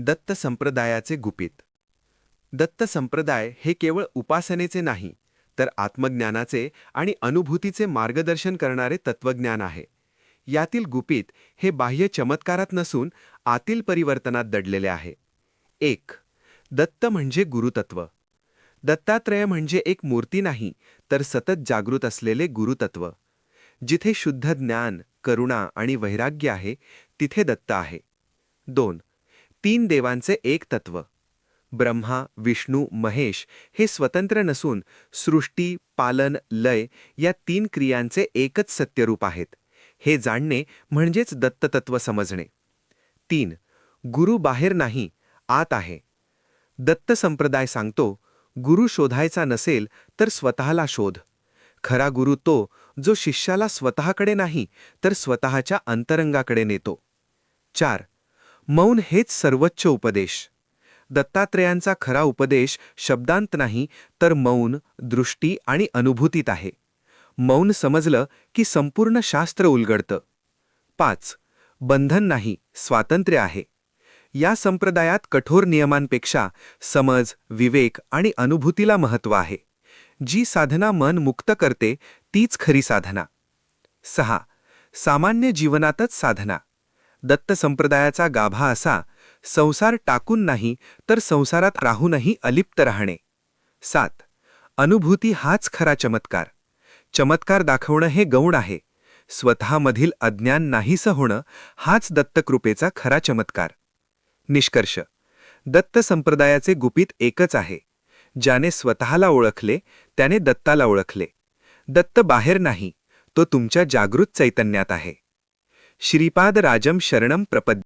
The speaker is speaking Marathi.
दत्त संप्रदायाचे गुपित. दत्त संप्रदाय हे केवळ उपासनेचे नाही तर आत्मज्ञानाचे आणि अनुभूतीचे मार्गदर्शन करणारे तत्वज्ञान आहे. यातील गुपित हे बाह्य चमत्कारात नसून आतील परिवर्तनात दडलेले आहे. एक दत्त म्हणजे गुरुतत्व. दत्तात्रय म्हणजे एक मूर्ती नाही तर सतत जागृत असलेले गुरुतत्व. जिथे शुद्ध ज्ञान करुणा आणि वैराग्य आहे तिथे दत्त आहे. दोन तीन देवांचे एक तत्व. ब्रह्मा विष्णू महेश हे स्वतंत्र नसून सृष्टी पालन लय या तीन क्रियांचे एकच सत्यरूप आहेत. हे जाणणे म्हणजेच दत्ततत्व समजणे. तीन गुरु बाहेर नाही आत आहे. दत्त संप्रदाय सांगतो गुरु शोधायचा नसेल तर स्वतःला शोध. खरा गुरु तो जो शिष्याला स्वतःकडे नाही तर स्वतःच्या अंतरंगाकडे नेतो. चार मौन हेच सर्वोच्च उपदेश. दत्तात्रेयांचा खरा उपदेश शब्दांत नाही तर मौन दृष्टी आणि अनुभूतीत आहे. मौन समजलं की संपूर्ण शास्त्र उलगडतं. पाच बंधन नाही स्वातंत्र्य आहे. या संप्रदायात कठोर नियमांपेक्षा समज विवेक आणि अनुभूतीला महत्त्व आहे. जी साधना मन मुक्त करते तीच खरी साधना. सहा सामान्य जीवनातच साधना. दत्त संप्रदायाचा गाभा असा संसार टाकून नाही तर संसारात राहूनही अलिप्त राहणे. सात अनुभूती हाच खरा चमत्कार. चमत्कार दाखवणं हे गौण आहे. स्वतःमधील अज्ञान नाहीसं होणं हाच दत्तकृपेचा खरा चमत्कार. निष्कर्ष दत्त संप्रदायाचे गुपित एकच आहे. ज्याने स्वतःला ओळखले त्याने दत्ताला ओळखले. दत्त बाहेर नाही तो तुमच्या जागृत चैतन्यात आहे. श्रीपाद राजम शरणम प्रपद्य।